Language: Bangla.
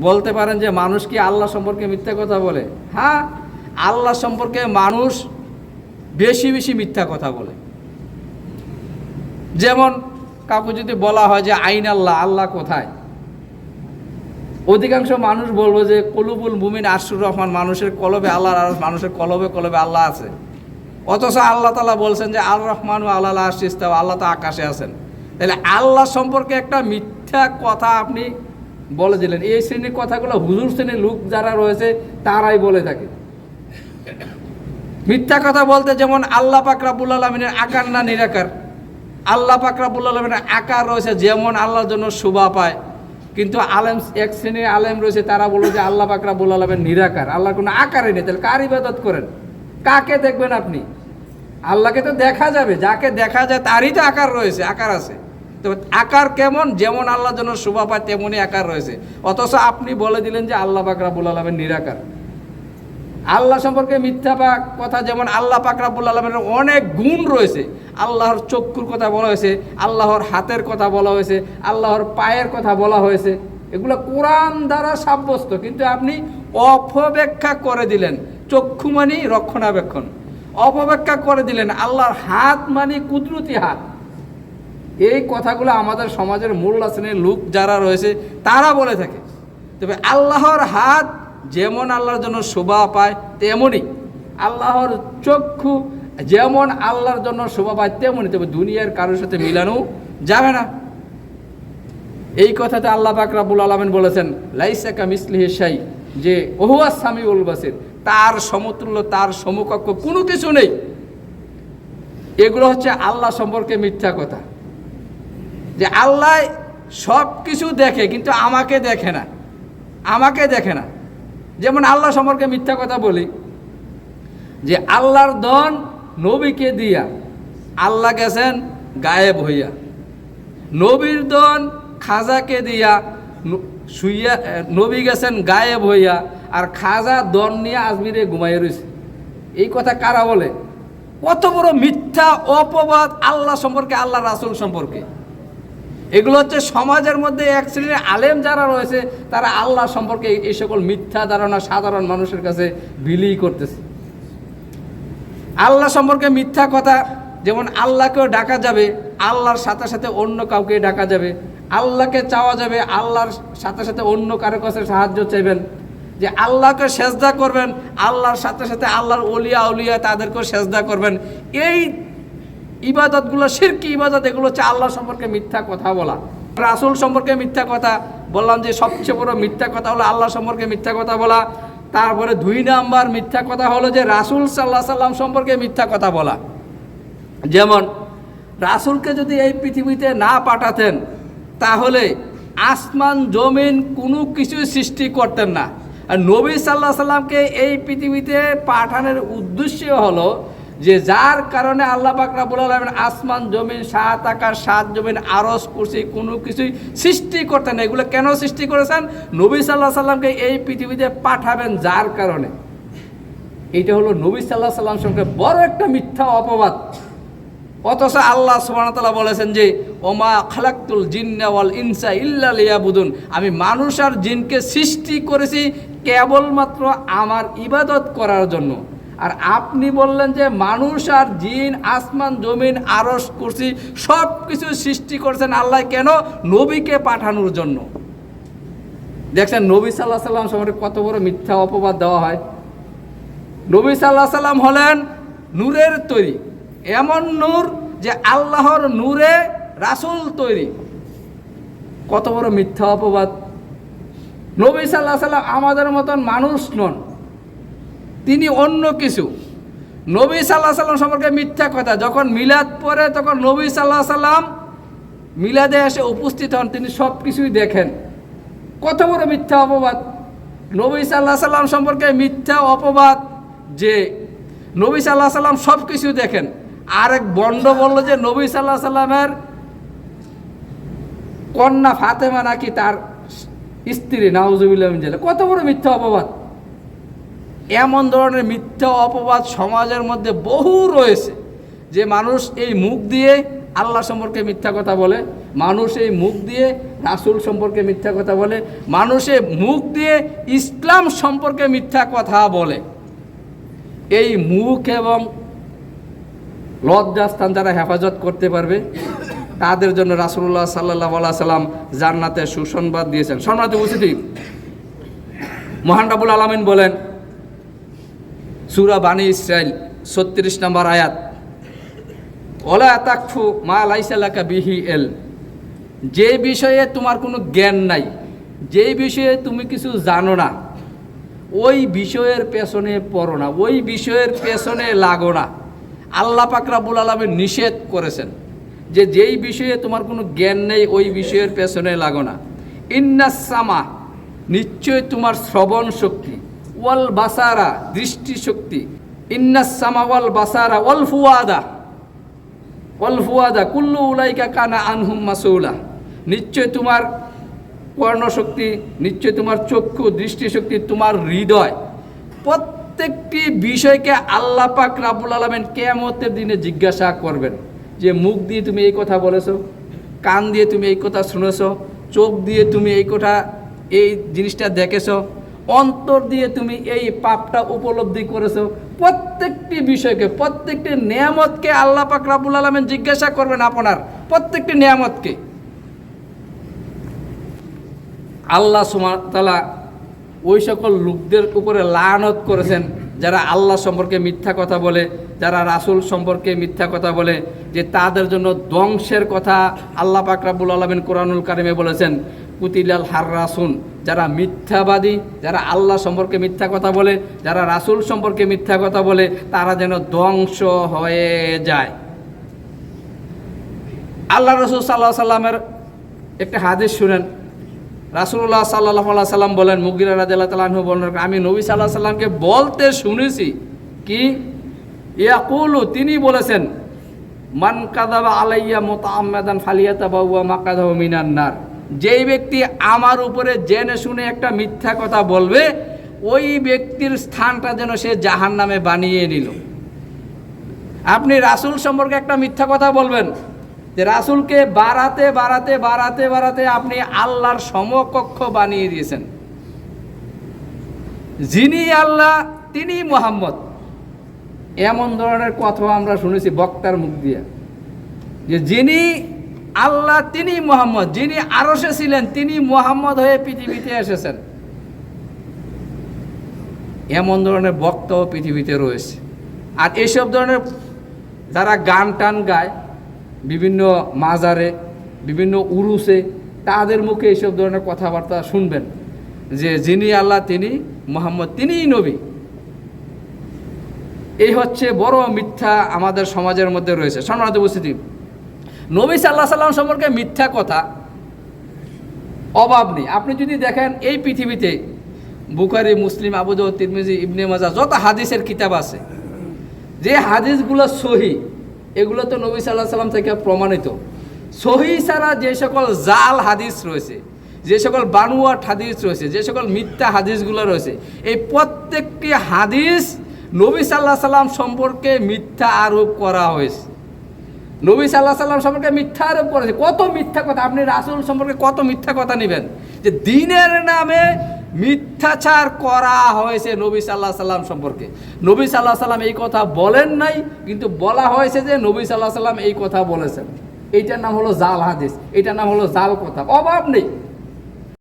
বলতে পারেন যে মানুষ কি আল্লাহ সম্পর্কে মিথ্যা কথা বলে? হ্যাঁ আল্লাহ সম্পর্কে মানুষ বেশি বেশি মিথ্যা কথা বলে। যেমন কাউকে যদি বলা হয় যে আইন আল্লাহ আল্লাহ কোথায়? অধিকাংশ মানুষ বলব যে কলুবুল মুমিন আশুর রহমান, মানুষের কলবে আল্লাহ আর মানুষের কলবে কলবে আল্লাহ আছে। অথচ আল্লাহ তালা বলছেন যে আল রহমান ও আল্লাহ আশিস্তাও আল্লাহ তো আকাশে আছেন। তাহলে আল্লাহ সম্পর্কে একটা মিথ্যা কথা আপনি বলে দিলেন, এই শ্রেণির কথাগুলো হুজুর শ্রেণির লোক যারা রয়েছে, তারাই বলে থাকে। মিথ্যা কথা বলতে যেমন আল্লাহ পাক রাবুল আলমিনের আকার না নিরাকার। আল্লাহ পাক রাবুল আলমিনের আকার রয়েছে যেমন আল্লাহর জন্য শোভা পায়। কিন্তু আলেম, এক শ্রেণির আলেম রয়েছে, তারা বলল যে আল্লাহ পাক রাবুল আলমের নিরাকার। আল্লাহর কোনো আকারই নেই, তাহলে কার ইবাদত করেন? কাকে দেখবেন আপনি? আল্লাহকে তো দেখা যাবে, যাকে দেখা যায় তারই তো আকার রয়েছে, আকার আছে। তো আকার কেমন? যেমন আল্লাহ যেন শোভা পায়, তেমনই আকার রয়েছে। অথচ আপনি বলে দিলেন যে আল্লাহ পাক রাবুল আলমের নিরাকার। আল্লাহ সম্পর্কে মিথ্যা পাক কথা যেমন আল্লাহ পাকরাবুল আলমের অনেক গুণ রয়েছে। আল্লাহর চক্ষুর কথা বলা হয়েছে, আল্লাহর হাতের কথা বলা হয়েছে, আল্লাহর পায়ের কথা বলা হয়েছে। এগুলো কোরআন দ্বারা সাব্যস্ত, কিন্তু আপনি অপব্যাখ্যা করে দিলেন। চক্ষু মানি রক্ষণাবেক্ষণ। অপব্যাখ্যা করে দিলেন, আল্লাহর হাত মানি কুদরতি হাত। এই কথাগুলো আমাদের সমাজের মূল শ্রেণির লোক যারা রয়েছে, তারা বলে থাকে। তবে আল্লাহর হাত যেমন আল্লাহর জন্য শোভা পায় তেমনই আল্লাহর চক্ষু যেমন আল্লাহর জন্য শোভা পায় তেমনই তবে দুনিয়ার কারোর সাথে মিলানো যাবে না। এই কথাতে আল্লাহ পাক রাবুল আলমেন বলেছেন লাইসাকা মিসলিহ শাই যে ওহুয়া স্বামী উল বাসির, তার সমতুল্য, তার সমকক্ষ কোনো কিছু নেই। এগুলো হচ্ছে আল্লাহ সম্পর্কে মিথ্যা কথা। যে আল্লাহ সব কিছু দেখে, কিন্তু আমাকে দেখে না। আমাকে দেখে না। যেমন আল্লাহ সম্পর্কে মিথ্যা কথা বলি, যে আল্লাহর দন নবীকে দিয়া আল্লাহ গেছেন গায়েব হইয়া। নবীর দন খাজাকে দিয়া শুইয়া নবী গেছেন গায়েব হইয়া, আর খাজা দন নিয়ে আজমিরে ঘুমাইয়া রয়েছে এই কথা কারা বলে? কত বড় মিথ্যা, অপবাদ আল্লাহ সম্পর্কে, আল্লাহ রাসুল সম্পর্কে। এগুলো হচ্ছে সমাজের মধ্যে এক শ্রেণির আলেম যারা রয়েছে, তারা আল্লাহ সম্পর্কে এই- সকল মিথ্যা ধারণা সাধারণ মানুষের কাছে বিলি করতেছে। আল্লাহ সম্পর্কে মিথ্যা কথা, যেমন আল্লাহকেও ডাকা যাবে, আল্লাহর সাথে সাথে অন্য কাউকে ডাকা যাবে, আল্লাহকে চাওয়া যাবে, আল্লাহর সাথে সাথে অন্য কারও কাছে সাহায্য চাইবেন। যে আল্লাহকে সেজদা করবেন, আল্লাহর সাথে সাথে আল্লাহর অলিয়া উলিয়া তাদেরকেও সেজদা করবেন। এই ইবাদতগুলো শিরকি ইবাদত, এগুলো হচ্ছে আল্লাহ সম্পর্কে মিথ্যা কথা বলা। রাসুল সম্পর্কে মিথ্যা কথা, বললাম যে সবচেয়ে বড় মিথ্যা কথা হলো আল্লাহ সম্পর্কে মিথ্যা কথা বলা। তারপরে দুই নাম্বার মিথ্যা কথা হলো যে রাসুল সাল্লাহ সাল্লাম সম্পর্কে মিথ্যা কথা বলা। যেমন, রাসুলকে যদি এই পৃথিবীতে না পাঠাতেন, তাহলে আসমান, জমিন কোনো কিছু সৃষ্টি করতেন না। আর নবী সাল্লাহ সাল্লামকে এই পৃথিবীতে পাঠানোর উদ্দেশ্য হলো যে যার কারণে আল্লাহ পাকরা বলে আসমান, জমিন, সাত আকার সাত জমিন আরস কুরসি কোনো কিছুই সৃষ্টি করতেন না। এগুলো কেন সৃষ্টি করেছেন? নবী সাল্লাহ সাল্লামকে এই পৃথিবীতে পাঠাবেন যার কারণে। এইটা হলো নবী সাল্লাহ সাল্লাম সঙ্গে বড় একটা মিথ্যা অপবাদ। অথচ আল্লাহ সুবাহতাল্লাহ বলেছেন যে, ওমা খালাক্তুল জিন্নাওয়াল ইনসা ইল্লা লিয়াবুদুন। আমি মানুষ আর জিনকে সৃষ্টি করেছি কেবলমাত্র আমার ইবাদত করার জন্য। আর আপনি বললেন যে মানুষ আর জিন, আসমান, জমিন আরস কুরসি সব কিছু সৃষ্টি করেছেন আল্লাহ কেন? নবীকে পাঠানোর জন্য। দেখছেন, নবী সাল্লাহ সাল্লাম সম্পর্কে কত বড় মিথ্যা অপবাদ দেওয়া হয়। নবী সাল্লাহ সাল্লাম হলেন নূরের তৈরি। এমন নূর যে আল্লাহর নূরে রাসূল তৈরি। কত বড় মিথ্যা অপবাদ। নবী সাল্লাহ সাল্লাম আমাদের মতন মানুষ নন। তিনি অন্য কিছু। নবী সাল্লাহ সাল্লাম সম্পর্কে মিথ্যা কথা। যখন মিলাদ পড়ে, তখন নবী সাল্লাহ সাল্লাম মিলাদে এসে উপস্থিত হন। তিনি সব কিছুই দেখেন। কত বড় মিথ্যা অপবাদ। নবী সাল্লাহ সাল্লাম সম্পর্কে মিথ্যা অপবাদ যে নবী সাল্লাহ সাল্লাম সব কিছু দেখেন। আরেক বন্ড বলল যে নবী সাল্লাহ সাল্লামের কন্যা ফাতেমা নাকি তার স্ত্রী, নাউজুবিল্লাহ কত বড় মিথ্যা অপবাদ। এমন ধরনের মিথ্যা অপবাদ সমাজের মধ্যে বহু রয়েছে যে মানুষ এই মুখ দিয়ে আল্লাহ সম্পর্কে মিথ্যা কথা বলে, মানুষ এই মুখ দিয়ে রাসুল সম্পর্কে মিথ্যা কথা বলে, মানুষে মুখ দিয়ে ইসলাম সম্পর্কে মিথ্যা কথা বলে। এই মুখ এবং লজ্জাস্থান যারা হেফাজত করতে পারবে, তাদের জন্য রাসুল্লাহ সাল্লাহ সাল্লাম জান্নাতে সুসংবাদ দিয়েছেন। সম্মানিত উপস্থিতি, মহান রাবুল আলমিন বলেন সুরা বানী ইসরায়েল ছত্রিশ নম্বর আয়াত। ওলা তাকফু মা লাইসালাকা বিহি এল। যে বিষয়ে তোমার কোনো জ্ঞান নাই, যে বিষয়ে তুমি কিছু জানো না, ওই বিষয়ের পেছনে পড়ো না, ওই বিষয়ের পেছনে লাগো না। আল্লাহ পাকরাবুল আলমে নিষেধ করেছেন যে যেই বিষয়ে তোমার কোনো জ্ঞান নেই, ওই বিষয়ের পেছনে লাগো না। ইন্নাসামা নিশ্চয় তোমার শ্রবণ শক্তি। ওয়াল বাসারা দৃষ্টি শক্তি ইন্নাসামা ওয়াল বাসারা ওয়াল ফুয়াদা। ওয়াল ফুয়াদা, কুল্লু উলাইকা কানা আনহুম মাসৌলা। নিশ্চয় তোমার কর্ণশক্তি, নিশ্চয় তোমার চক্ষু, দৃষ্টিশক্তি, তোমার হৃদয়। প্রত্যেকটি বিষয়কে আল্লাহ পাক রাবুল আলমেন কেমতের দিনে জিজ্ঞাসা করবেন যে, মুখ দিয়ে তুমি এই কথা বলেছ, কান দিয়ে তুমি এই কথা শুনেছো, চোখ দিয়ে তুমি এই কথা, এই জিনিসটা দেখেছ অন্তর দিয়ে তুমি এই পাপটা উপলব্ধি করেছ। প্রত্যেকটি বিষয়কে, প্রত্যেকটি নিয়ামতকে আল্লাহ পাক রাবুল আলমেন জিজ্ঞাসা করবেন আপনার, প্রত্যেকটি নিয়ামতকে। আল্লাহ সুমাতালা ওই সকল লোকদের উপরে লানত করেছেন, যারা আল্লাহ সম্পর্কে মিথ্যা কথা বলে, যারা রাসুল সম্পর্কে মিথ্যা কথা বলে, যে তাদের জন্য ধ্বংসের কথা আল্লাহ পাকরাবুল আলমিন কোরআনুল কারিমে বলেছেন। কুতিলাল হার রাসুন যারা মিথ্যাবাদী, যারা আল্লাহ সম্পর্কে মিথ্যা কথা বলে, যারা রাসুল সম্পর্কে মিথ্যা কথা বলে, তারা যেন ধ্বংস হয়ে যায়। আল্লাহ রসুল সাল্লাহ সাল্লামের একটা হাদিস শুনেন। রাসুল্লাহ সাল্লাহ সাল্লাম বলেন, মুগিরা রাজাল্লাহ তালাহু বলেন, আমি নবী সাল্লাহ সাল্লামকে বলতে শুনেছি কি, ইয়াকুলু, তিনি বলেছেন, মান কাদাবা আলাইয়া মত আহমেদান ফালিয়াতা বাবুয়া মাকাদাহ মিনান্নার যেই ব্যক্তি আমার উপরে জেনে শুনে একটা মিথ্যা কথা বলবে, ওই ব্যক্তির স্থানটা যেন সে জাহান নামে বানিয়ে নিল। আপনি রাসুল সম্পর্কে একটা মিথ্যা কথা বলবেন, যে রাসুলকে বাড়াতে বাড়াতে বাড়াতে বাড়াতে আপনি আল্লাহর সমকক্ষ বানিয়ে দিয়েছেন। যিনি আল্লাহ, তিনি মোহাম্মদ। এমন ধরনের কথা আমরা শুনেছি বক্তার মুখ দিয়ে, যে যিনি আল্লাহ তিনি মোহাম্মদ, যিনি আরসে ছিলেন, তিনি মোহাম্মদ হয়ে পৃথিবীতে এসেছেন। এমন ধরনের বক্তাও পৃথিবীতে রয়েছে। আর এইসব ধরনের যারা গান টান গায়, বিভিন্ন মাজারে, বিভিন্ন উরুসে, তাদের মুখে এইসব ধরনের কথাবার্তা শুনবেন যে যিনি আল্লাহ, তিনি মোহাম্মদ, তিনিই নবী। এই হচ্ছে বড় মিথ্যা আমাদের সমাজের মধ্যে রয়েছে। সম্মানিত উপস্থিতি নবী সাল্লাহ সাল্লাম সম্পর্কে মিথ্যা কথা, অভাব নেই। আপনি যদি দেখেন এই পৃথিবীতে, বুখারি, মুসলিম আবুদ তিরমিজি, ইবনে মাজা, যত হাদিসের কিতাব আছে, যে হাদিসগুলো সহি, এগুলো তো নবী সাল্লাহ সাল্লাম থেকে প্রমাণিত। সহি ছাড়া যে সকল জাল হাদিস রয়েছে, যে সকল বানুয়াট হাদিস রয়েছে, যে সকল মিথ্যা হাদিসগুলো রয়েছে, এই প্রত্যেকটি হাদিস নবী সাল্লাহ সাল্লাম সম্পর্কে মিথ্যা আরোপ করা হয়েছে। নবী সাল্লাহ সাল্লাম সম্পর্কে মিথ্যা আরোপ করেছে। কত মিথ্যা কথা? আপনি রাসুল সম্পর্কে কত মিথ্যা কথা নেবেন? যে দিনের নামে মিথ্যাচার করা হয়েছে নবী সাল্লাহ সাল্লাম সম্পর্কে। নবী সাল্লাহ সাল্লাম এই কথা বলেন নাই, কিন্তু বলা হয়েছে যে নবী সাল্লাহ সাল্লাম এই কথা বলেছেন। এইটার নাম হলো জাল হাদিস এটার নাম হলো জাল কথা। অভাব নেই।